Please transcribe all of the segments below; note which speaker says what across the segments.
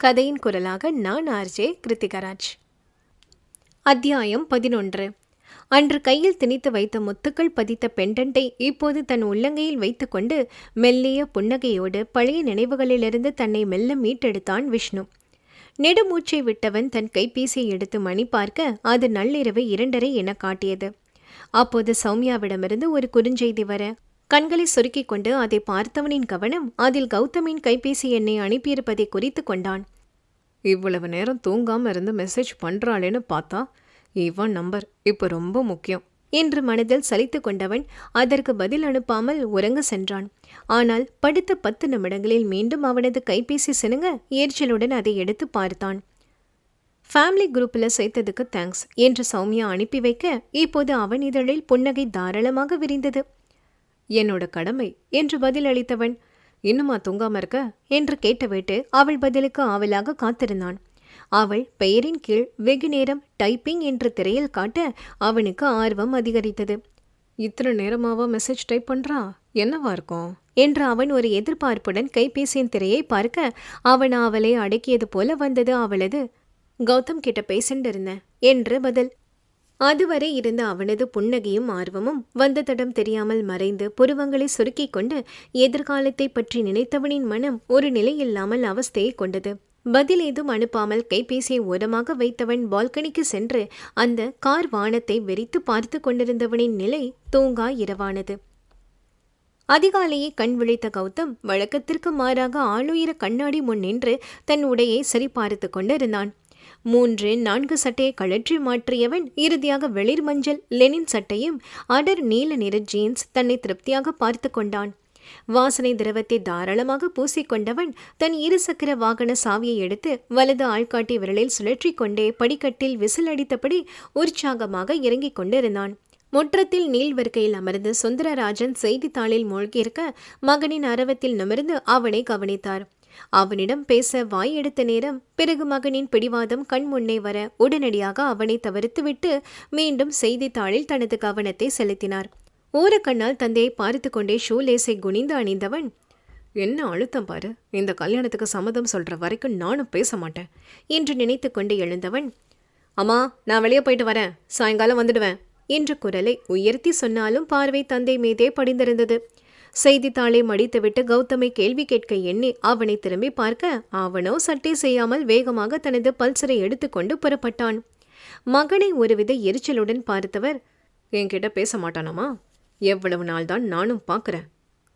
Speaker 1: கதையின் குரலாக நான் ஆர்ஜே கிருத்திகராஜ். அத்தியாயம் பதினொன்று. அன்று கையில் திணித்து வைத்த முத்துக்கள் பதித்த பெண்டண்டை இப்போது தன் உள்ளங்கையில் வைத்துக்கொண்டு மெல்லிய புன்னகையோடு பழைய நினைவுகளிலிருந்து தன்னை மெல்ல மீட்டெடுத்தான் விஷ்ணு. நெடுமூச்சை விட்டவன் தன் கைபேசியை எடுத்து மணி பார்க்க அது நள்ளிரவு இரண்டரை என காட்டியது. அப்போது சௌமியாவிடமிருந்து ஒரு குறுஞ்செய்தி வர கண்களை சுருக்கிக் கொண்டு அதை பார்த்தவனின் கவனம் அதில் கௌதமின் கைபேசி எண்ணை அனுப்பியிருப்பதை குறித்து கொண்டான்.
Speaker 2: இவ்வளவு நேரம் தூங்காம இருந்து மெசேஜ் பண்றாளேன்னு பார்த்தா இவன் நம்பர் இப்போ ரொம்ப முக்கியம்.
Speaker 1: என்று மனதில் சலித்து கொண்டவன் அதற்கு பதில் அனுப்பாமல் உறங்க சென்றான். ஆனால் படுத்த பத்து நிமிடங்களில் மீண்டும் அவனது கைபேசி சினுங்க எரிச்சலுடன் அதை எடுத்து பார்த்தான். ஃபேமிலி குரூப்பில் சேர்த்ததுக்கு தேங்க்ஸ் என்று சௌமியா அனுப்பி வைக்க இப்போது அவன் இதழில் புன்னகை தாராளமாக விரிந்தது.
Speaker 2: என்னோட கடமை
Speaker 1: என்று பதில் அளித்தவன்.
Speaker 2: இன்னுமா தூங்காம இருக்க?
Speaker 1: என்று கேட்டுவிட்டு அவள் பதிலுக்கு ஆவலாக காத்திருந்தான். அவள் பெயரின் கீழ் வெகு நேரம் டைப்பிங் என்று திரையில் காட்ட அவனுக்கு ஆர்வம் அதிகரித்தது.
Speaker 2: இத்தனை நேரமாவா மெசேஜ் டைப் பண்றா? என்னவா இருக்கும்?
Speaker 1: என்று அவன் ஒரு எதிர்பார்ப்புடன் கைபேசியின் திரையை பார்க்க அவன் அவளை அடக்கியது போல வந்தது அவளது. கௌதம் கிட்ட பேசிட்டு இருந்தேன் என்று பதில் அதுவரை இருந்த அவனது புன்னகையும் ஆர்வமும் வந்த தடம் தெரியாமல் மறைந்து புருவங்களை சுருக்கிக் கொண்டு எதிர்காலத்தை பற்றி நினைத்தவனின் மனம் ஒரு நிலையில்லாமல் அவஸ்தையை கொண்டது. பதில் ஏதும் அனுப்பாமல் கைபேசியை ஓரமாக வைத்தவன் பால்கனிக்கு சென்று அந்த கார் வானத்தை வெறித்து பார்த்து கொண்டிருந்தவனின் நிலை தூங்கா இரவானது. அதிகாலையே கண் விழித்த கௌதம் வழக்கத்திற்கு மாறாக ஆளுயிர கண்ணாடி முன் நின்று தன் உடையை சரிபார்த்து கொண்டிருந்தான். மூன்று நான்கு சட்டையை கழற்றி மாற்றியவன் இறுதியாக வெளிர் மஞ்சள் லெனின் சட்டையும் அடர் நீல நிற ஜீன்ஸ் தன்னை திருப்தியாக பார்த்து கொண்டான். வாசனை திரவத்தை தாராளமாக பூசிக்கொண்டவன் தன் இருசக்கர வாகன சாவியை எடுத்து வலது ஆள்காட்டி விரலில் சுழற்றி கொண்டே படிக்கட்டில் விசில் அடித்தபடி உற்சாகமாக இறங்கிக் கொண்டிருந்தான். முற்றத்தில் நீள்வருக்கையில் அமர்ந்து சுந்தரராஜன் செய்தித்தாளில் மூழ்கியிருக்க மகனின் அரவத்தில் நிமிர்ந்து அவனை கவனித்தார். அவனிடம் பேச வாய் எடுத்த நேரம் பிறகு மகனின் பிடிவாதம் கண் முன்னே வர உடனடியாக அவனை தவிர்த்துவிட்டு மீண்டும் செய்தித்தாளில் தனது கவனத்தை செலுத்தினார். ஓரக்கண்ணால் தந்தையை பார்த்து கொண்டே ஷூலேஸை குனிந்து அணிந்தவன்
Speaker 2: என்ன அழுத்தம் பாரு இந்த கல்யாணத்துக்கு சம்மதம் சொல்ற வரைக்கும் நானும் பேச மாட்டேன்
Speaker 1: என்று நினைத்து கொண்டு எழுந்தவன்
Speaker 2: அம்மா நான் வெளியே போயிட்டு வரேன் சாயங்காலம் வந்துடுவேன்
Speaker 1: என்ற குரலை உயர்த்தி சொன்னாலும் பார்வை தந்தை மீதே படிந்திருந்தது. செய்தித்தாளை மடித்துவிட்டு கௌதமை கேள்வி கேட்க எண்ணி அவனை திரும்பி பார்க்க அவனோ சட்டை செய்யாமல் வேகமாக தனது பல்சரை எடுத்துக்கொண்டு புறப்பட்டான். மகனை ஒருவித எரிச்சலுடன் பார்த்தவர்
Speaker 2: என்கிட்ட பேச மாட்டானாமா? எவ்வளவு நாள் தான் நானும் பார்க்குறேன்.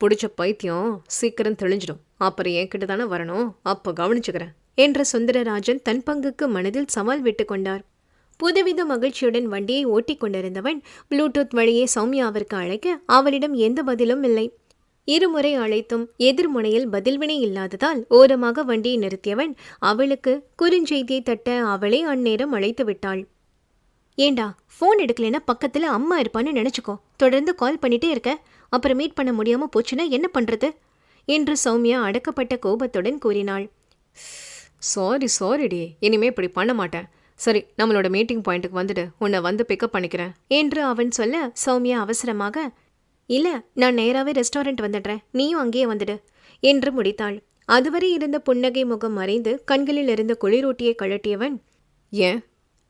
Speaker 2: பிடிச்ச பைத்தியம் சீக்கிரம் தெளிஞ்சிடும். அப்புறம் என்கிட்ட தானே வரணும். அப்போ கவனிச்சுக்கிறேன்.
Speaker 1: என்ற சுந்தரராஜன் தன் பங்குக்கு மனதில் சவால் விட்டு கொண்டார். புதுவித மகிழ்ச்சியுடன் வண்டியை ஓட்டிக் கொண்டிருந்தவன் ப்ளூடூத் வழியே சௌமியாவிற்கு அழைக்க அவளிடம் எந்த பதிலும் இல்லை. இருமுறை அழைத்தும் எதிர்முனையில் பதில்வினை இல்லாததால் ஓரமாக வண்டியை நிறுத்தியவன் அவளுக்கு குறுஞ்செய்தியை தட்ட அவளே அந்நேரம் அழைத்து விட்டாள். ஏண்டா ஃபோன் எடுக்கலைன்னா பக்கத்தில் அம்மா இருப்பான்னு நினச்சிக்கோ. தொடர்ந்து கால் பண்ணிட்டே இருக்க. அப்புறம் மீட் பண்ண முடியாமல் போச்சுன்னா என்ன பண்ணுறது என்று சௌமியா அடக்கப்பட்ட கோபத்துடன் கூறினாள்.
Speaker 2: சாரி சாரிடி இனிமே இப்படி பண்ண மாட்டேன். சரி நம்மளோட மீட்டிங் பாயிண்ட்டுக்கு வந்துடு. உன்னை வந்து பிக்கப் பண்ணிக்கிறேன்.
Speaker 1: என்று அவன் சொல்ல சௌமியா அவசரமாக இல்லை நான் நேராகவே ரெஸ்டாரண்ட் வந்துடுறேன். நீயும் அங்கேயே வந்துடு. என்று முடித்தாள். அதுவரை இருந்த புன்னகை முகம் மறைந்து கண்களில் இருந்த குளிரூட்டியை கழட்டியவன்
Speaker 2: ஏன்?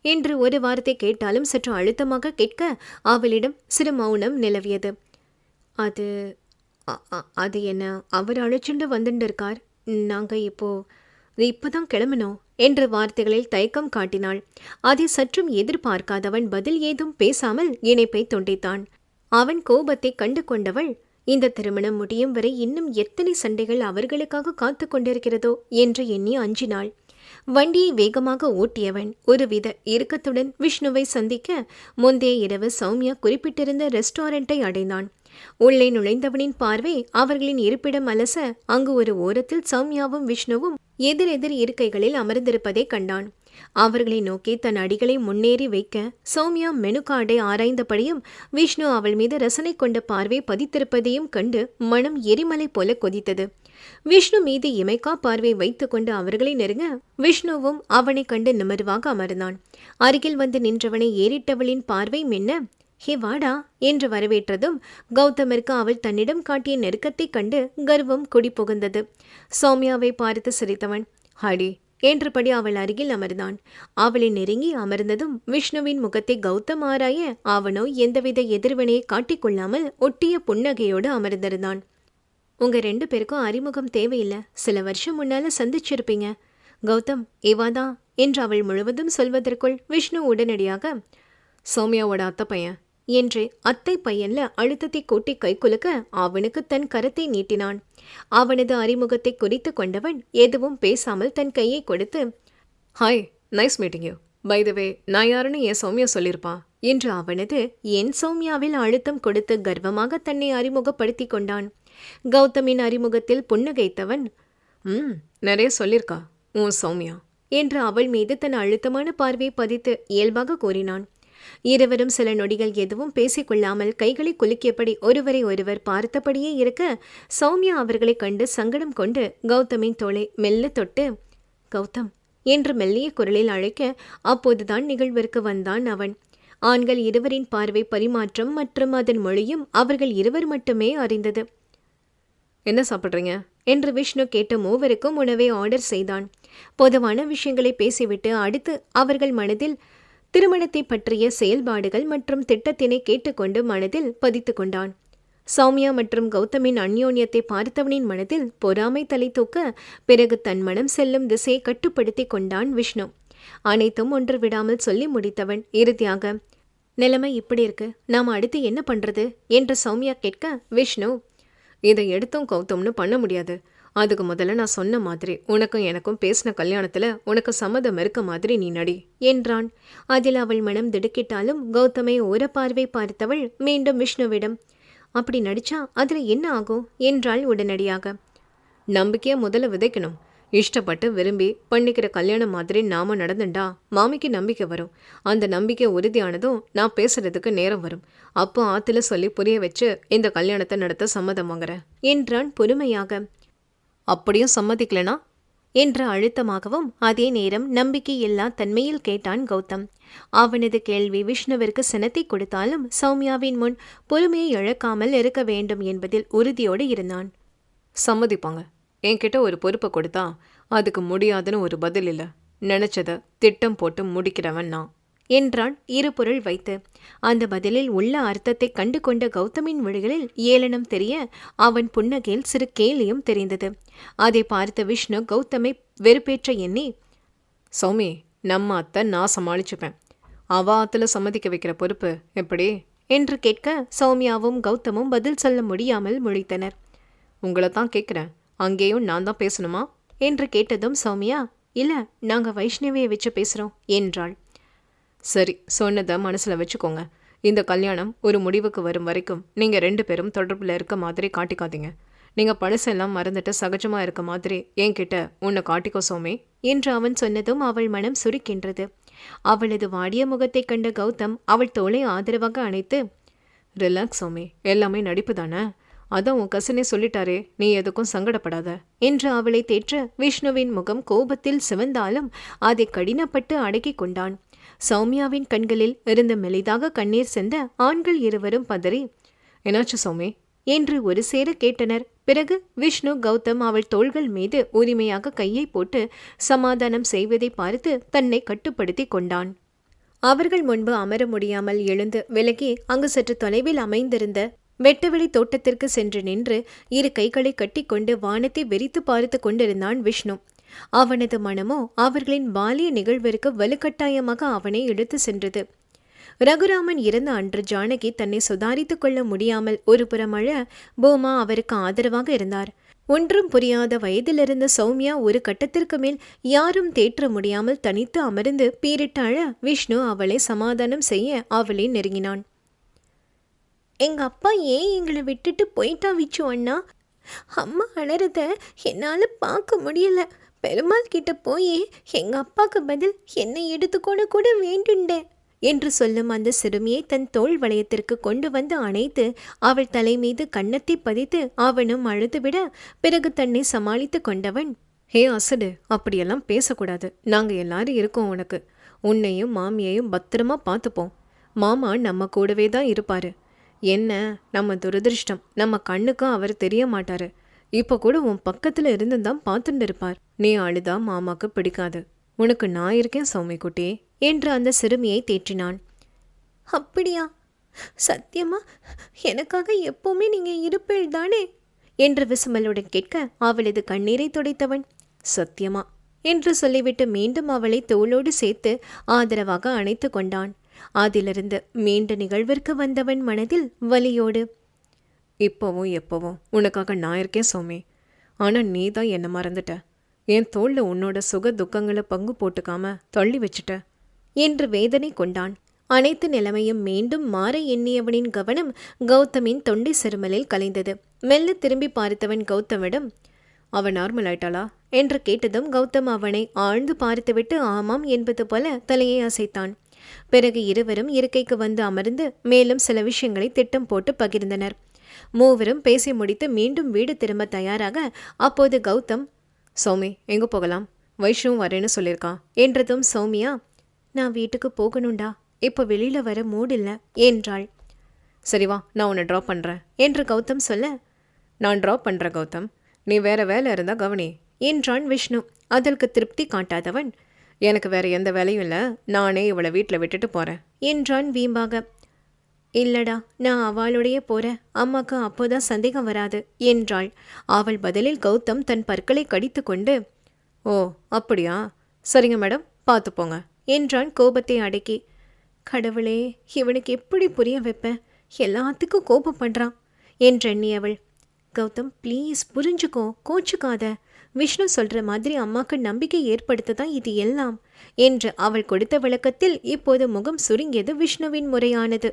Speaker 1: என்று ஒரு வார்த்தை கேட்டாலும் சற்று அழுத்தமாக கேட்க அவளிடம் சிறு மௌனம் நிலவியது. அது அது என்ன அவர் அழைச்சுண்டு வந்துட்டு இருக்கார் நாங்கள் இப்போ இப்போதான் கிளம்பினோம் என்ற வார்த்தைகளில் தயக்கம் காட்டினாள். அதை சற்றும் எதிர்பார்க்காதவன் பதில் ஏதும் பேசாமல் இணைப்பை தொண்டித்தான். அவன் கோபத்தை கண்டு கொண்டவள் இந்த திருமணம் முடியும் வரை இன்னும் எத்தனை சண்டைகள் அவர்களுக்காக காத்து கொண்டிருக்கிறதோ? என்று எண்ணி அஞ்சினாள். வண்டியை வேகமாக ஓட்டியவன் ஒருவித இறுக்கத்துடன் விஷ்ணுவை சந்திக்க முந்தைய இரவு சௌமியா குறிப்பிட்டிருந்த ரெஸ்டாரண்ட்டை அடைந்தான். உள்ளே நுழைந்தவனின் பார்வை அவர்களின் இருப்பிடம் அலச அங்கு ஒரு ஓரத்தில் சௌமியாவும் விஷ்ணுவும் எதிரெதிர் இருக்கைகளில் அமர்ந்திருப்பதை கண்டான். அவர்களை நோக்கி தன் அடிகளை முன்னேறி வைக்க சௌமியா மெனு கார்டை ஆராய்ந்தபடியும் விஷ்ணு அவள் மீது ரசனை கொண்ட பார்வை பதித்திருப்பதையும் கண்டு மனம் எரிமலை போல கொதித்தது. விஷ்ணு மீது இமைக்கா பார்வை வைத்துக்கொண்டு அவர்களை நெருங்க விஷ்ணுவும் அவனை கண்டு நிமிர்வாக அமர்ந்தான். அருகில் வந்து நின்றவனை ஏறிட்டவளின் பார்வை மின்ன? ஹே வாடா என்று வரவேற்றதும் கௌதமிற்கு அவள் தன்னிடம் காட்டிய நெருக்கத்தைக் கண்டு கர்வம் குடி புகுந்தது சௌமியாவை பார்த்து சிரித்தவன் ஹடி என்றபடி அவள் அருகில் அமர்ந்தான். அவளை நெருங்கி அமர்ந்ததும் விஷ்ணுவின் முகத்தை கௌதம் ஆராய அவனோ எந்தவித எதிர்வினையை காட்டிக்கொள்ளாமல் ஒட்டிய புன்னகையோடு அமர்ந்திருந்தான். உங்க ரெண்டு பேருக்கும் அறிமுகம் தேவையில்லை. சில வருஷம் முன்னால சந்திச்சிருப்பீங்க. கௌதம் இவாதான் என்று அவள் முழுவதும் சொல்வதற்குள் விஷ்ணு உடனடியாக
Speaker 2: சௌமியாவோட அத்தை பையன்.
Speaker 1: என்று அத்தை பையன்ல அழுத்தத்தை கூட்டி கை குலுக்க அவனுக்கு தன் கரத்தை நீட்டினான். அவனது அறிமுகத்தை குறித்து கொண்டவன் எதுவும் பேசாமல் தன் கையை கொடுத்து
Speaker 2: hi nice meeting you by the way நான் யாருன்னு என் சௌமியா சொல்லியிருப்பா?
Speaker 1: என்று அவனது என் சௌமியாவில் அழுத்தம் கொடுத்து கர்வமாக தன்னை அறிமுகப்படுத்தி கொண்டான். கௌதமின் அறிமுகத்தில் புன்னகைத்தவன்
Speaker 2: ம் நிறைய சொல்லியிருக்கா உன் சௌமியா?
Speaker 1: என்று அவள் மீது தன் அழுத்தமான பார்வை பதித்து இயல்பாக கூறினான். இருவரும் சில நொடிகள் எதுவும் பேசிக்கொள்ளாமல் கைகளை குலுக்கியபடி ஒருவரை ஒருவர் பார்த்தபடியே இருக்க சௌமியா அவர்களை கண்டு சங்கடம் கொண்டு கௌதமின் தோளை மெல்ல தொட்டு கௌதம் என்று மெல்லிய குரலில் அழைக்க அப்போதுதான் நிகழ்விற்கு வந்தான் அவன். ஆண்கள் இருவரின் பார்வை பரிமாற்றம் மற்றும் அதன் மொழியும் அவர்கள் இருவர் மட்டுமே அறிந்தது.
Speaker 2: என்ன சாப்பிட்றீங்க?
Speaker 1: என்று விஷ்ணு கேட்ட மூவருக்கும் உணவை ஆர்டர் செய்தான். பொதுவான விஷயங்களை பேசிவிட்டு அடுத்து அவர்கள் மனதில் திருமணத்தை பற்றிய செயல்பாடுகள் மற்றும் திட்டத்தினை கேட்டுக்கொண்டு மனதில் பதித்து கொண்டான். சௌமியா மற்றும் கௌதமின் அந்யோன்யத்தை பார்த்தவனின் மனதில் பொறாமை தலை தூக்க பிறகு தன் மனம் செல்லும் திசையை கட்டுப்படுத்தி கொண்டான் விஷ்ணு. அனைத்தும் ஒன்று விடாமல் சொல்லி முடித்தவன் இறுதியாக நிலைமை இப்படி இருக்கு. நாம் அடுத்து என்ன பண்றது? என்று சௌமியா கேட்க விஷ்ணு
Speaker 2: இதை எடுத்தும் கௌதம்னு பண்ண முடியாது. அதுக்கு முதல்ல நான் சொன்ன மாதிரி உனக்கும் எனக்கும் பேசின கல்யாணத்துல உனக்கு சம்மதம் இருக்க மாதிரி நீ நடி
Speaker 1: என்றான். அதில் அவள் மனம் திடுக்கிட்டாலும் கௌதமை ஒரு பார்வை பார்த்தவள் மீண்டும் விஷ்ணுவிடம் அப்படி நடிச்சா அதில் என்ன ஆகும்? என்றாள் உடனடியாக.
Speaker 2: நம்பிக்கையை முதல்ல விதைக்கணும். இஷ்டப்பட்டு விரும்பி பண்ணிக்கிற கல்யாணம் மாதிரி நாம நடந்துண்டா மாமிக்கு நம்பிக்கை வரும். அந்த நம்பிக்கை உறுதியானதும் நான் பேசுறதுக்கு நேரம் வரும். அப்போ ஆத்துல சொல்லி புரிய வச்சு இந்த கல்யாணத்தை நடத்த சம்மதம் வாங்குறேன்
Speaker 1: என்றான் பொறுமையாக.
Speaker 2: அப்படியும் சம்மதிக்கலனா?
Speaker 1: என்ற அழுத்தமாகவும் அதே நேரம் நம்பிக்கையில்லா தன்மையில் கேட்டான் கௌதம். அவனது கேள்வி விஷ்ணுவிற்கு சினத்தை கொடுத்தாலும் சௌமியாவின் முன் பொறுமையை இழக்காமல் இருக்க வேண்டும் என்பதில் உறுதியோடு இருந்தான்.
Speaker 2: சம்மதிப்பாங்க. என்கிட்ட ஒரு பொறுப்பை கொடுத்தா அதுக்கு முடியாதுன்னு ஒரு பதில் இல்லை. நினைச்சத திட்டம் போட்டு முடிக்கிறவன் நான்.
Speaker 1: என்றான் இருபொருள் வைத்து. அந்த பதிலில் உள்ள அர்த்தத்தை கண்டு கொண்ட கௌதமின் விழிகளில் ஏளனம் தெரிய அவன் புன்னகையில் சிறு கேலியும் தெரிந்தது. அதை பார்த்த விஷ்ணு கௌதமை வெறுப்பேற்ற எண்ணி
Speaker 2: சௌமி நம்ம அத்தை நான் சமாளிச்சுப்பேன். அவ ஆத்துல சம்மதிக்க வைக்கிற பொறுப்பு எப்படி?
Speaker 1: என்று கேட்க சௌமியாவும் கௌதமும் பதில் சொல்ல முடியாமல் முழித்தனர்.
Speaker 2: உங்களை தான் கேட்குறேன். அங்கேயும் நான் தான் பேசணுமா?
Speaker 1: என்று கேட்டதும் சௌமியா இல்லை நாங்க வைஷ்ணவியை வச்சு பேசுகிறோம் என்றாள்.
Speaker 2: சரி சொன்னதை மனசில் வச்சுக்கோங்க. இந்த கல்யாணம் ஒரு முடிவுக்கு வரும் வரைக்கும் நீங்கள் ரெண்டு பேரும் தொடர்பில் இருக்க மாதிரி காட்டிக்காதீங்க. நீங்கள் பழசெல்லாம் மறந்துட்டு சகஜமாக இருக்க மாதிரி என்கிட்ட உன்னை காட்டிக்கோ சோமே
Speaker 1: என்று அவன் சொன்னதும் அவள் மனம் சுருக்கின்றது. அவளது வாடிய முகத்தை கண்ட கௌதம் அவள் தோலை ஆதரவாக அணைத்து
Speaker 2: ரிலாக்ஸ் சோமே எல்லாமே நடிப்பு தானே? அதான் உன் கசனே சொல்லிட்டாரே நீ எதுக்கும் சங்கடப்படாத
Speaker 1: என்று அவளை தேற்ற விஷ்ணுவின் முகம் கோபத்தில் சிவந்தாலும் அதை கடினப்பட்டு அடக்கிக் கொண்டான். சௌமியாவின் கண்களில் இருந்து மெலிதாக கண்ணீர் சென்ற ஆண்கள் இருவரும் பதறி
Speaker 2: என்னாச்சு சௌமி?
Speaker 1: என்று ஒரு சேர கேட்டனர். பிறகு விஷ்ணு கௌதம் அவள் தோள்கள் மீது உரிமையாக கையை போட்டு சமாதானம் செய்வதை பார்த்து தன்னை கட்டுப்படுத்தி கொண்டான். அவர்கள் முன்பு அமர முடியாமல் எழுந்து விலகி அங்கு சற்று தொலைவில் அமைந்திருந்த வெட்டுவெளி தோட்டத்திற்கு சென்று நின்று இரு கைகளை கட்டிக்கொண்டு வானத்தை வெறித்து பார்த்து கொண்டிருந்தான் விஷ்ணு. அவனது மனமோ அவர்களின் பாலிய நிகழ்விற்கு வலுக்கட்டாயமாக அவனை இழுத்து சென்றது. ரகுராமன் இறந்த அன்று ஜானகி தன்னை சுதாரித்துக் கொள்ள முடியாமல் ஒரு புறமழ அழ பூமா அவருக்கு ஆதரவாக இருந்தார். ஒன்றும் புரியாத வயதிலிருந்த சௌமியா ஒரு கட்டத்திற்கு மேல் யாரும் தேற்ற முடியாமல் தனித்து அமர்ந்து பீரிட்டாழ அழ விஷ்ணு அவளை சமாதானம் செய்ய அவளை நெருங்கினான். எங்க அப்பா ஏன் எங்களை விட்டுட்டு போயிட்டா விச்சு அண்ணா? அம்மா அலறத என்னால் பார்க்க முடியல. பெருமாள் கிட்ட போய் எங்க அப்பாவுக்கு பதில் என்னை எடுத்துக்கொண்டு கூட வேண்டுண்டேன் என்று சொல்லும் அந்த சிறுமியை தன் தோள் வளையத்திற்கு கொண்டு வந்து அணைத்து அவள் தலை மீது கன்னத்தை பதித்து அவனும் அழுதுவிட பிறகு தன்னை சமாளித்து கொண்டவன்
Speaker 2: ஹே அசடு அப்படியெல்லாம் பேசக்கூடாது. நாங்க எல்லாரும் இருக்கோம் உனக்கு. உன்னையும் மாமியையும் பத்திரமா பார்த்துப்போம். மாமா நம்ம கூடவே தான் இருப்பாரு. என்ன? நம்ம துரதிருஷ்டம். நம்ம கண்ணுக்கும் அவர் தெரிய மாட்டாரு. இப்போ கூட உன் பக்கத்தில் இருந்து தான் பார்த்துட்டு இருப்பார். நீ அழுதா மாமாக்கு பிடிக்காது. உனக்கு நான் இருக்கேன் சௌமி குட்டி
Speaker 1: என்று அந்த சிறுமியை தேற்றினான். அப்படியா? சத்தியமா? எனக்காக எப்போவுமே நீங்கள் இருப்பீள் தானே? என்று விசுமலுடன் கேட்க அவளது கண்ணீரை துடைத்தவன்.
Speaker 2: சத்தியமா?
Speaker 1: என்று சொல்லிவிட்டு மீண்டும் அவளை தோளோடு சேர்த்து ஆதரவாக அணைத்து கொண்டான். அதிலிருந்து மீண்ட நிகழ்விற்கு வந்தவன் மனதில் வலியோடு
Speaker 2: இப்போவும் எப்போவும் உனக்காக நான் இருக்கேன் சோமி. ஆனால் நீ தான் என்னை மறந்துட்ட. என் தோளில் உன்னோட சுக துக்கங்களை பங்கு போட்டுக்காம தள்ளி வச்சுட்ட.
Speaker 1: என்று வேதனை கொண்டான். அனைத்து நிலைமையும் மீண்டும் மாற எண்ணியவனின் கவனம் கௌதமின் தொண்டை சிறுமலில் கலைந்தது. மெல்ல திரும்பி பார்த்தவன் கௌதமிடம்
Speaker 2: அவன் நார்மல் ஆயிட்டாளா?
Speaker 1: என்று கேட்டதும் கௌதம் அவனை ஆழ்ந்து பார்த்துவிட்டு ஆமாம் என்பது போல தலையை அசைத்தான். பிறகு இருவரும் இருக்கைக்கு வந்து அமர்ந்து மேலும் சில விஷயங்களை திட்டம் போட்டு பகிர்ந்தனர். மூவரும் பேசி முடித்து மீண்டும் வீடு திரும்ப தயாராக அப்போது கௌதம்
Speaker 2: சௌமி எங்கே போகலாம்? வைஷ்ணவும் வரேன்னு சொல்லியிருக்கான்.
Speaker 1: என்றதும் சௌமியா நான் வீட்டுக்கு போகணும்டா. இப்போ வெளியில் வர மூடில்ல என்றாள்.
Speaker 2: சரி வா நான் உன்னை ட்ராப் பண்ணுறேன்
Speaker 1: என்று கௌதம் சொல்ல
Speaker 2: நான் ட்ராப் பண்ணுறேன் கௌதம். நீ வேற வேலை இருந்தால் கவனி
Speaker 1: என்றான் விஷ்ணு. அதற்கு திருப்தி காட்டாதவன்
Speaker 2: எனக்கு வேற எந்த வேலையும் இல்லை. நானே இவளை வீட்டில் விட்டுட்டு போகிறேன்
Speaker 1: என்றான் வீம்பாக. இல்லடா நான் அவளுடைய போகிறேன் அம்மாக்கு அப்போதான் சந்தேகம் வராது என்றாள். அவள் பதிலில் கௌதம் தன் பற்களை கடித்து கொண்டு
Speaker 2: ஓ அப்படியா? சரிங்க மேடம் பார்த்து போங்க
Speaker 1: என்றான் கோபத்தை அடக்கி. கடவுளே இவனுக்கு எப்படி புரிய வைப்பேன்? எல்லாத்துக்கும் கோபம் பண்றான் என்றெண்ணியவள். கௌதம் ப்ளீஸ் புரிஞ்சுக்கோ கோச்சுக்காத. விஷ்ணு சொல்கிற மாதிரி அம்மாக்கு நம்பிக்கை ஏற்படுத்த தான் இது எல்லாம் என்று அவள் கொடுத்த விளக்கத்தில் இப்போது முகம் சுருங்கியது விஷ்ணுவின் முறையானது.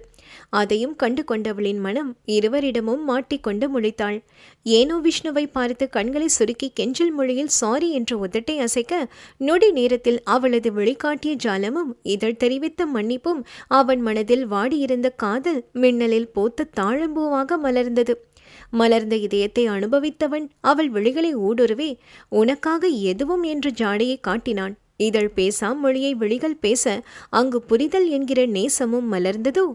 Speaker 1: அதையும் கண்டு கொண்டவளின் மனம் இருவரிடமும் மாட்டிக்கொண்டு முழித்தாள். ஏனோ விஷ்ணுவை பார்த்து கண்களை சுருக்கி கெஞ்சல் மொழியில் சாரி என்று உதட்டை அசைக்க நொடி நேரத்தில் அவளது வெளிக்காட்டிய ஜாலமும் இதழ் தெரிவித்த மன்னிப்பும் அவன் மனதில் வாடியிருந்த காதல் மின்னலில் போத்த தாழம்பூவாக மலர்ந்தது. மலர்ந்த இதயத்தை அனுபவித்தவன் அவள் விழிகளை ஊடுருவே உனக்காக எதுவும் என்று ஜாடையை காட்டினான். இதழ் பேசாம் மொழியை விழிகள் பேச அங்கு புரிதல் என்கிற நேசமும் மலர்ந்ததோ?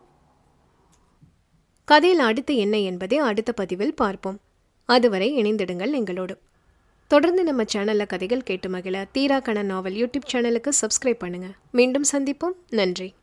Speaker 2: கதையில் அடுத்து என்ன என்பதை அடுத்த பதிவில் பார்ப்போம். அதுவரை இணைந்திடுங்கள் எங்களோடு. தொடர்ந்து நம்ம சேனலில் கதைகள் கேட்டு மகிழ தீரா கண நாவல் யூடியூப் சேனலுக்கு சப்ஸ்கிரைப் பண்ணுங்கள் மீண்டும் சந்திப்போம். நன்றி.